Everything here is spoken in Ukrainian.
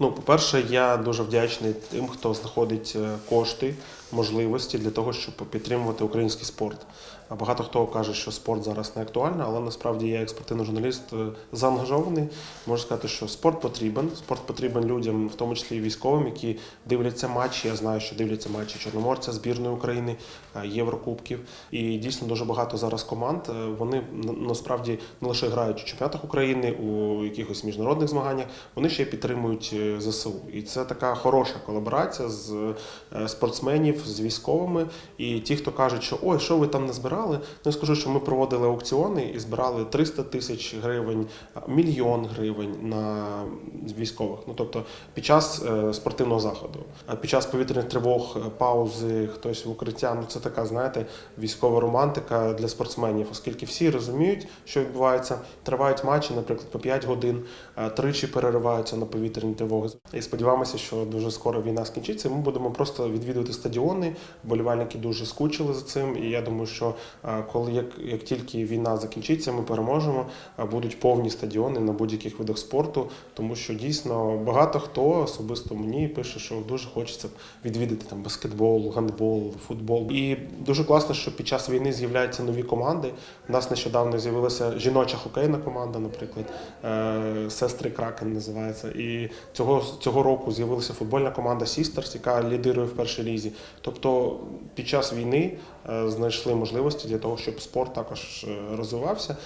Ну, по-перше, я дуже вдячний тим, хто знаходить е, кошти, можливості для того, щоб підтримувати український спорт. Багато хто каже, що спорт зараз не актуальний, але насправді я, як спортивний журналіст, е, заангажований. Можу сказати, що спорт потрібен. Спорт потрібен людям, в тому числі і військовим, які дивляться матчі. Я знаю, що дивляться матчі Чорноморця, збірної України, е, Єврокубків. І дійсно дуже багато зараз команд. Вони насправді не лише грають у чемпіонатах України, у якихось міжнародних змаганнях, вони ще підтримують е, ЗСУ. І це така хороша колаборація з е, спортсменів, з військовими. І ті, хто кажуть, що ой, що ви там не збирали, ну я скажу, що ми проводили аукціони і збирали 300 тисяч гривень, мільйон гривень на військових. Ну тобто під час е, спортивного заходу, під час повітряних тривог, е, паузи, хтось в укриття. Ну це така, знаєте, військова романтика для спортсменів, оскільки всі розуміють, що відбувається. Тривають матчі, наприклад, по 5 годин, тричі перериваються на повітряні тривоги. І сподіваємося, що дуже скоро війна скінчиться. Ми будемо просто відвідувати стадіони. Болівальники дуже скучили за цим. І я думаю, що е, коли як, як тільки війна закінчиться, ми переможемо, е, будуть повні стадіони на будь-яких видах спорту, тому що дійсно багато хто особисто мені пише, що дуже хочеться відвідати там баскетбол, гандбол, футбол. І дуже класно, що під час війни з'являються нові команди. У нас нещодавно з'явилася жіноча хокейна команда, наприклад, е, сестри Кракен називається. І цього цього року з'явилася футбольна команда Sisters, яка лідирує в першій лізі. Тобто під час війни е, знайшли можливості для того, щоб спорт також е, розвивався.